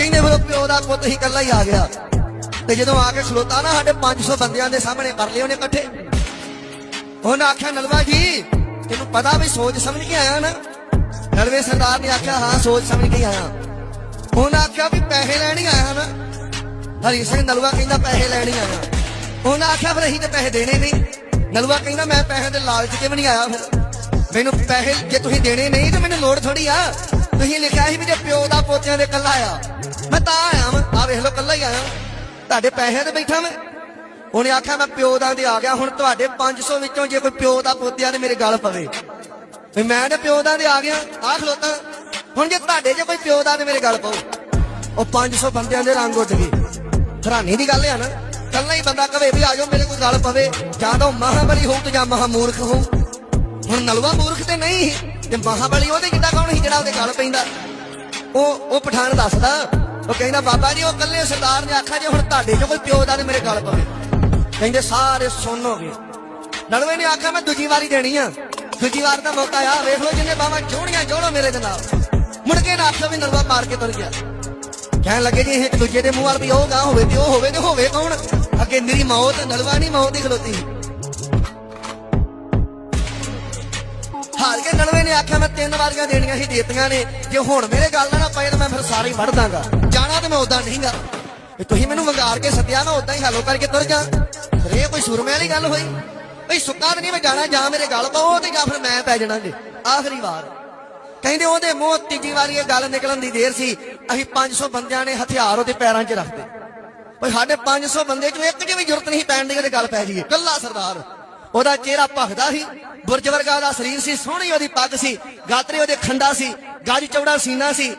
ਕਹਿੰਦੇ ਫਿਰ ਉਹ ਪਿਓ ਦਾ ਪੁੱਤ ਹੀ ਇਕੱਲਾ ਹੀ ਆ ਗਿਆ। ਤੇ ਜਦੋਂ ਆ ਕੇ ਖਲੋਤਾ ਨਾ ਸਾਡੇ 500 ਬੰਦਿਆਂ ਦੇ ਸਾਹਮਣੇ, ਕਰ ਲਏ ਉਹਨੇ ਇਕੱਠੇ। ਉਹਨੇ ਆਖਿਆ, ਨਲਵਾ ਜੀ, ਤੈਨੂੰ ਪਤਾ ਵੀ ਸੋਚ ਸਮਝ ਕੇ ਆਇਆ ਨਾ? ਨਲਵੇ ਸਰਦਾਰ ਨੇ ਆਖਿਆ, ਹਾਂ, ਸੋਚ ਸਮਝ ਕੇ ਆਇਆ। ਉਹਨੇ ਆਖਿਆ ਵੀ ਪੈਸੇ ਲੈਣ ਹੀ ਆਇਆ ਨਾ? ਹਰੀ ਸਿੰਘ ਨਲਵਾ ਕਹਿੰਦਾ, ਪੈਸੇ ਲੈਣ ਹੀ ਆਇਆ। ਉਹਨੇ ਆਖਿਆ, ਫਿਰ ਅਸੀਂ ਤੇ ਪੈਸੇ ਦੇਣੇ ਨਹੀਂ। ਨਲਵਾ ਕਹਿੰਦਾ, ਮੈਂ ਪੈਸੇ ਦੇ ਲਾਲਚ 'ਚ ਵੀ ਨਹੀਂ ਆਇਆ ਫਿਰ? ਮੈਨੂੰ ਪੈਸੇ ਜੇ ਤੁਸੀਂ ਦੇਣੇ ਨਹੀਂ, ਤੇ ਮੈਨੂੰ ਲੋੜ ਥੋੜੀ ਆ। ਤੁਸੀਂ ਲਿਖਿਆ ਸੀ ਵੀ ਜੇ ਪਿਓ ਦਾ ਪੋਤਿਆਂ ਦੇ ਕੱਲਾ ਆ ਮੈਂ ਤਾਂ ਆਇਆ ਵਾਂ। ਆ ਵੇਖ ਲਓ ਕੱਲਾ ਹੀ ਆਇਆ ਤੁਹਾਡੇ ਪੈਸੇ ਤੇ ਬੈਠਾ ਮੈਂ। ਉਹਨੇ ਆਖਿਆ, ਮੈਂ ਪਿਓ ਦਾ ਤੇ ਆ ਗਿਆ। ਹੁਣ ਤੁਹਾਡੇ 500 ਵਿੱਚੋਂ ਜੇ ਕੋਈ ਪਿਓ ਦਾ ਪੋਤਿਆ ਤੇ ਮੇਰੇ ਗੱਲ ਪਵੇ। ਵੀ ਮੈਂ ਤੇ ਪਿਓ ਦਾ ਤੇ ਆ ਗਿਆ। ਆ ਖਲੋਤਾ। ਹੁਣ ਜੇ ਤੁਹਾਡੇ ਜੇ ਕੋਈ ਪਿਓ ਦਾ ਤੇ ਮੇਰੇ ਗੱਲ ਪਾਓ ਉਹ 500 ਬੰਦਿਆਂ ਦੇ ਰੰਗ ਉੱਡ ਗਏ। ਹੈਰਾਨੀ ਦੀ ਗੱਲ ਆ ਨਾ। ਕੱਲਾ ਹੀ ਬੰਦਾ ਕਵੇ ਵੀ ਆਜੋ ਮੇਰੇ ਕੋਲ ਗੱਲ ਪਵੇ। ਜਾਂ ਤਾਂ ਉਹ ਮਹਾਬਲੀ ਹੋਊ ਤੇ ਜਾਂ ਮਹਾਮੂਰਖ ਹੋਊ। ਹੁਣ ਨਲਵਾ ਮੂਰਖ ਤੇ ਨਹੀਂ। ਸੀ ਤੇ ਮਹਾਬਲੀ ਉਹਦੇ ਕਿੱਦਾਂ ਕੌਣ ਸੀ ਜਿਹੜਾ ਉਹਦੇ ਗੱਲ ਪੈਂਦਾ? ਉਹ ਉਹ ਪਠਾਨ ਦੱਸਦਾ। ਉਹ ਕਹਿੰਦਾ, ਬਾਬਾ ਜੀ, ਉਹ ਕੱਲੇ ਸਰਦਾਰ ਨੇ ਆਖਿਆ, ਜੇ ਹੁਣ ਤੁਹਾਡੇ ਚੋਂ ਕੋਈ ਪਿਓ ਦਾ ਮੇਰੇ ਗੱਲ ਪਵੇ। ਕਹਿੰਦੇ, ਸਾਰੇ ਸੁਣੋਗੇ ਹੋ ਨਲਵੇ ਨੇ ਆਖਿਆ, ਮੈਂ ਦੂਜੀ ਵਾਰੀ ਦੇਣੀ ਆ। ਦੂਜੀ ਵਾਰ ਦਾ ਮੌਕਾ ਆ ਵੇਖ ਲਓ ਜਿੰਨੇ ਬਾਵਾ ਜੋੜੀਆਂ ਜੋੜੋ ਮੇਰੇ ਦੇ ਨਾਲ। ਮੁੜ ਕੇ ਨਾ ਆਖਿਆ ਵੀ ਨਲਵਾ ਮਾਰ ਕੇ ਤੁਰ ਗਿਆ। ਕਹਿਣ ਲੱਗੇ, ਜੀ ਇਹ ਇੱਕ ਦੂਜੇ ਦੇ ਮੂੰਹ ਵੱਲ ਵੀ ਉਹ ਗਾਂ ਹੋਵੇ ਤੇ ਉਹ ਹੋਵੇ ਤੇ ਹੋਵੇ ਕੌਣ? ਅੱਗੇ ਨਿਰੀ ਮੌਤ ਨਲਵਾ ਨਹੀਂ ਮੌਤ ਹੀ ਖਲੋਤੀ। ਨੇ ਆਖਿਆ ਮੈਂ ਤਿੰਨ ਵਾਰੀਆਂ ਦੇਣੀਆਂ ਸੀ ਦੇਤੀਆਂ ਨੇ। ਜੇ ਹੁਣ ਮੇਰੇ ਗੱਲ ਨਾ ਪਏ ਤਾਂ ਮੈਂ ਫਿਰ ਸਾਰੇ ਹੀ ਵੜ ਦਾਂਗਾ। ਜਾਣਾ ਤੇ ਮੈਂ ਉਦਾਂ ਨਹੀਂਗਾ ਤੇ ਤੁਸੀਂ ਮੈਨੂੰ ਵੰਗਾਰ ਕੇ ਸੱਦਿਆ, ਮੈਂ ਉਦਾਂ ਹੀ ਹੱਲੋ ਕਰਕੇ ਤੁਰ ਜਾ। ਫਿਰ ਇਹ ਕੋਈ ਸੁਰਮੇ ਵਾਲੀ ਗੱਲ ਹੋਈ? ਭਈ ਸੁੱਕਾ ਤੇ ਨਹੀਂ ਮੈਂ ਜਾਣਾ, ਜਾਂ ਮੇਰੇ ਗੱਲ ਪਾਓ ਤੇ ਜਾਂ ਫਿਰ ਮੈਂ ਪੈ ਜਾਣਾ ਜੀ। ਆਖਰੀ ਵਾਰ। ਕਹਿੰਦੇ ਉਹਦੇ ਮੂੰਹ ਤੀਜੀ ਵਾਰੀ ਇਹ ਗੱਲ ਨਿਕਲਣ ਦੀ ਦੇਰ ਸੀ। ਅਸੀਂ 500 ਬੰਦਿਆਂ ਨੇ ਹਥਿਆਰ ਉਹਦੇ ਪੈਰਾਂ 'ਚ ਰੱਖਦੇ ਭਈ ਸਾਡੇ 500 ਬੰਦੇ 'ਚੋਂ ਇੱਕ 'ਚ ਵੀ ਜ਼ਰੂਰਤ ਨਹੀਂ ਪੈਣ ਦੀ ਗੱਲ ਪੈ ਜੀਏ ਕੱਲਾ ਸਰਦਾਰ। ਉਹਦਾ ਚਿਹਰਾ ਭਖਦਾ ਸੀ, ਬੁਰਜ ਵਰਗਾ ਦਾ ਸਰੀਰ ਸੀ, ਸੋਹਣੀ ਉਹਦੀ ਪੱਗ ਸੀ, ਗਾਤਰੇ ਉਹਦੇ ਖੰਡਾ ਸੀ, ਗੱਜ ਚੌੜਾ ਸੀਨਾ ਸੀ।